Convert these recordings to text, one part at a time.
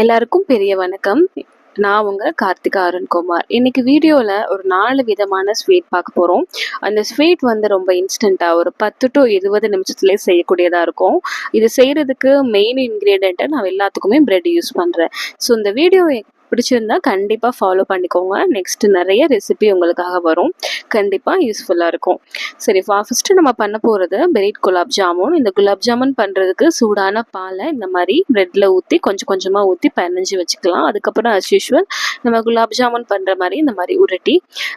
எல்லாருக்கும் பெரிய வணக்கம். நான் உங்க கார்த்திகா அருண்குமார் இன்னைக்கு வீடியோவில் ஒரு நாலு விதமான ஸ்வீட் பார்க்க போகிறோம் அந்த ஸ்வீட் வந்து ரொம்ப இன்ஸ்டண்ட்டாக ஒரு பத்து டு இருபது நிமிஷத்துலேயே செய்யக்கூடியதாக இருக்கும். இது செய்கிறதுக்கு மெயின் இன்க்ரீடியண்ட்டை நான் எல்லாத்துக்குமே பிரெட் யூஸ் பண்ணுறேன் ஸோ இந்த வீடியோ பிடிச்சிருந்தா கண்டிப்பாக ஃபாலோ பண்ணிக்கோங்க. நெக்ஸ்ட் நிறைய ரெசிபி உங்களுக்காக வரும். கண்டிப்பாக யூஸ்ஃபுல்லாக இருக்கும். சரி ஃபஸ்ட்டு நம்ம பண்ண போகிறது பிரெட் குலாப் ஜாமுன் இந்த குலாப் ஜாமுன் பண்ணுறதுக்கு சூடான பாலை இந்த மாதிரி ப்ரெட்டில் ஊற்றி கொஞ்சம் கொஞ்சமாக ஊற்றி பதினஞ்சு வச்சுக்கலாம். அதுக்கப்புறம் அஸ் யூஷுவல் நம்ம குலாப் ஜாமுன் பண்ணுற மாதிரி இந்த மாதிரி உருட்டி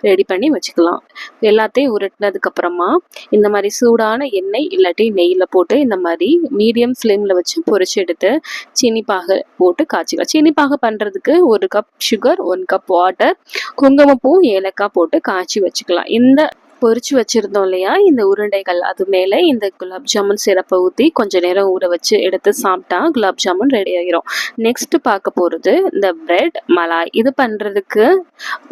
ரெடி பண்ணி வச்சுக்கலாம். எல்லாத்தையும் உருட்டினதுக்கப்புறமா இந்த மாதிரி சூடான எண்ணெய் இல்லாட்டி நெய்யில் போட்டு இந்த மாதிரி மீடியம் ஃப்ளேமில் வச்சு பொரிச்சு எடுத்து சீனிப்பாக போட்டு காய்ச்சிக்கலாம். சீனிப்பாக பண்ணுறதுக்கு ஒரு ஒரு cup sugar one cup water குங்குமப்பூ ஏலக்காய் போட்டு காய்ச்சி வச்சுக்கலாம். இந்த பொறிச்சு வச்சுருந்தோம் இல்லையா? இந்த உருண்டைகள் அது மேலே இந்த குலாப் ஜாமுன் சிறப்பை ஊற்றி கொஞ்சம் நேரம் ஊற வச்சு எடுத்து சாப்பிட்டா குலாப் ஜாமுன் ரெடி ஆகிரும் நெக்ஸ்ட்டு பார்க்க போகிறது இந்த பிரெட் மலாய். இது பண்ணுறதுக்கு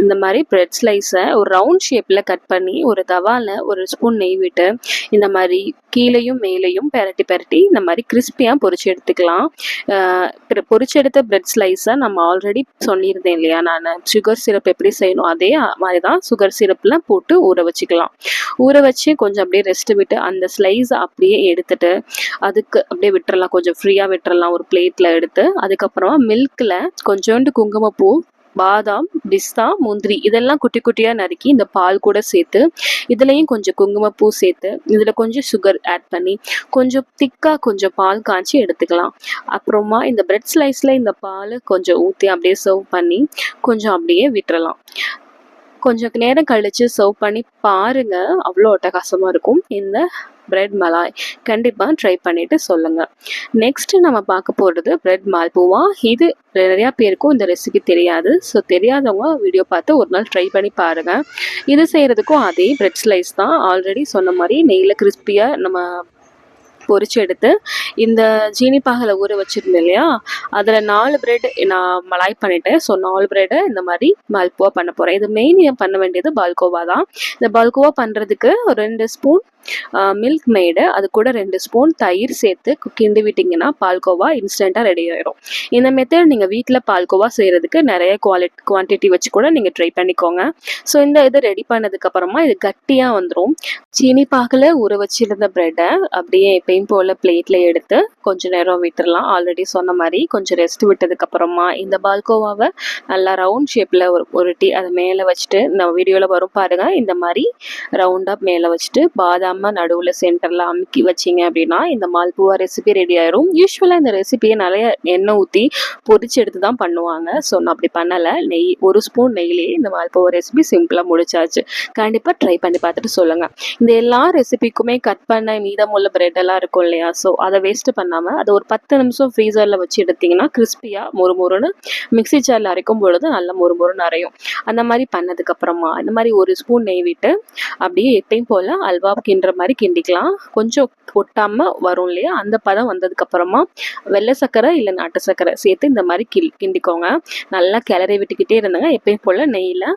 இந்த மாதிரி பிரெட் ஸ்லைஸை ஒரு ரவுண்ட் ஷேப்பில் கட் பண்ணி ஒரு தவாவில் ஒரு ஸ்பூன் நெய் விட்டு இந்த மாதிரி கீழேயும் மேலேயும் பெரட்டி பெரட்டி இந்த மாதிரி கிறிஸ்பியாக பொறிச்சு எடுத்துக்கலாம். பொறிச்சு எடுத்த பிரெட் ஸ்லைஸை நம்ம ஆல்ரெடி சொல்லியிருந்தேன் இல்லையா? நான் சுகர் சிரப் எப்படி செய்யணும்? அதே மாதிரி தான் சுகர் சிரப்பில் போட்டு ஊற வச்சுக்கலாம். வச்சுக்கலாம் ஊற வச்சு கொஞ்சம் அப்படியே ரெஸ்ட் விட்டு அந்த ஸ்லைஸ் அப்படியே எடுத்துட்டு அதுக்கு அப்படியே விட்டுறலாம். கொஞ்சம் ஃப்ரீயாக விட்டுறலாம். ஒரு பிளேட்டில் எடுத்து அதுக்கப்புறமா மில்கில் கொஞ்சோண்டு குங்குமப்பூ பாதாம் பிஸ்தா முந்திரி இதெல்லாம் குட்டி குட்டியாக நறுக்கி இந்த பால் கூட சேர்த்து இதுலேயும் கொஞ்சம் குங்குமப்பூ சேர்த்து இதில் கொஞ்சம் சுகர் ஆட் பண்ணி கொஞ்சம் திக்காக கொஞ்சம் பால் காய்ச்சி எடுத்துக்கலாம். அப்புறமா இந்த பிரெட் ஸ்லைஸில் இந்த பால் கொஞ்சம் ஊற்றி அப்படியே சர்வ் பண்ணி கொஞ்சம் அப்படியே விட்டுறலாம். கொஞ்சம் நேரம் கழித்து சர்வ் பண்ணி பாருங்கள் அவ்வளோ அட்டகாசமாக இருக்கும். இந்த பிரெட் மலாய். கண்டிப்பாக ட்ரை பண்ணிவிட்டு சொல்லுங்கள் நெக்ஸ்ட்டு நம்ம பார்க்க போகிறது பிரெட் மால்பூவா இது நிறையா பேருக்கும் இந்த ரெசிபி தெரியாது. ஸோ தெரியாதவங்க வீடியோ பார்த்து ஒரு நாள் ட்ரை பண்ணி பாருங்கள் இது செய்கிறதுக்கும் அதே பிரெட் ஸ்லைஸ் தான். ஆல்ரெடி சொன்ன மாதிரி நெய்யில் கிறிஸ்பியாக நம்ம பொறிச்சு எடுத்து இந்த ஜீனி பாகலை ஊற வச்சுருந்தேன் இல்லையா? அதில் நாலு பிரெட் நான் மலாய் பண்ணிட்டேன். ஸோ நாலு பிரெட்டை இந்த மாதிரி பால்கோவா பண்ண போகிறேன் இது மெயின் பண்ண வேண்டியது பால்கோவா தான். இந்த பால்கோவா பண்ணுறதுக்கு ரெண்டு ஸ்பூன் மில்க் மேடு அது கூட ரெண்டு ஸ்பூன் தயிர் சேர்த்து கிண்டி விட்டிங்கன்னா பால்கோவா இன்ஸ்டண்ட்டாக ரெடி ஆயிடும் இந்த மெத்தட் நீங்கள் வீட்டில் பால்கோவா செய்கிறதுக்கு நிறைய குவாலிட்டி குவான்டிட்டி வச்சு கூட நீங்கள் ட்ரை பண்ணிக்கோங்க. ஸோ இந்த இது ரெடி பண்ணதுக்கப்புறமா இது கட்டியாக வந்துடும் சீனி பாகில் ஊற வச்சிருந்த ப்ரெட்டை அப்படியே எப்பயும் போல் பிளேட்டில் எடுத்து கொஞ்சம் நேரம் விட்டுடலாம் ஆல்ரெடி சொன்ன மாதிரி கொஞ்சம் ரெஸ்ட் விட்டதுக்கப்புறமா இந்த பால்கோவாவை நல்லா ரவுண்ட் ஷேப்பில் ஒரு உருட்டி அதை மேலே வச்சுட்டு இந்த வீடியோவில் வரும் பாருங்கள் இந்த மாதிரி ரவுண்டாக மேலே வச்சுட்டு பாதாம் நடுவில் சென்டரில் அமுக்கி வச்சிங்க அப்படின்னா இந்த மால்புவா ரெசிபி ரெடி ஆயிரும். யூஸ்வலாக இந்த ரெசிபியை நிறைய எண்ணெய் ஊற்றி பொரிச்சு எடுத்து தான் பண்ணுவாங்க. ஸோ நான் அப்படி பண்ணலை. நெய் ஒரு ஸ்பூன் நெய்லேயே இந்த மால்புவா ரெசிபி சிம்பிளாக முடிச்சாச்சு. கண்டிப்பாக ட்ரை பண்ணி பார்த்துட்டு சொல்லுங்கள் இந்த எல்லா ரெசிபிக்குமே கட் பண்ண மீதமுள்ள பிரெட் எல்லாம் இருக்கும் இல்லையா? ஸோ அதை வேஸ்ட்டு பண்ணாமல் அதை ஒரு பத்து நிமிஷம் ஃப்ரீசரில் வச்சு எடுத்திங்கன்னா கிறிஸ்பியாக மொறு மொறுன்னு மிக்சி ஜாரில் அரைக்கும் பொழுது நல்ல மொறு மொறுன்னு அரையும். அந்த மாதிரி பண்ணதுக்கப்புறமா இந்த மாதிரி ஒரு ஸ்பூன் நெய் விட்டு அப்படியே எப்பயும் போல் அல்வா கிண்டுற மாதிரி கிண்டிக்கலாம். கொஞ்சம் ஒட்டாமல் வரும் இல்லையா? அந்த பதம் வந்ததுக்கப்புறமா வெள்ளை சர்க்கரை இல்லை நாட்டு சர்க்கரை சேர்த்து இந்த மாதிரி கில் கிண்டிக்கோங்க. நல்லா கிளறி விட்டுக்கிட்டே இருந்தாங்க. எப்பயும் போல் நெய்யில்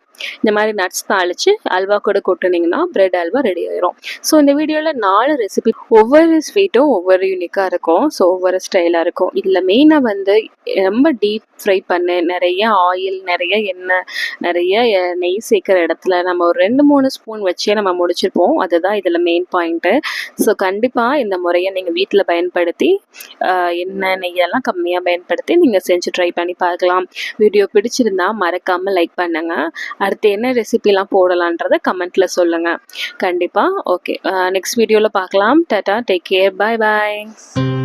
இந்த மாதிரி நட்ஸ் தாளித்து அல்வா கூட கொட்டுனீங்கன்னா பிரெட் அல்வா ரெடி ஆயிரும். ஸோ இந்த வீடியோவில் நாலு ரெசிபி ஒவ்வொரு ஸ்வீட்டும் ஒவ்வொரு யூனிக்காக இருக்கும். ஸோ ஒவ்வொரு ஸ்டைலாக இருக்கும். இதில் மெயினாக வந்து ரொம்ப டீப் ஃப்ரை பண்ணு நிறைய ஆயில் நிறைய எண்ணெய் நிறைய நெய் சேர்க்குற இடத்துல நம்ம ஒரு ரெண்டு மூணு ஸ்பூன் வச்சே நம்ம முடிச்சிருப்போம். அதுதான் இதில் மெயின் பாயிண்ட்டு ஸோ கண்டிப்பாக இந்த முறையை நீங்கள் வீட்டில் பயன்படுத்தி எண்ணெய் நெய்யெல்லாம் கம்மியாக பயன்படுத்தி நீங்கள் செஞ்சு ட்ரை பண்ணி பார்க்கலாம். வீடியோ பிடிச்சிருந்தா மறக்காமல் லைக் பண்ணுங்கள் அடுத்து என்ன ரெசிபிலாம் போடலான்றதை கமெண்ட்டில் சொல்லுங்கள் கண்டிப்பாக ஓகே நெக்ஸ்ட் வீடியோவில் பார்க்கலாம். Tata take care Bye bye.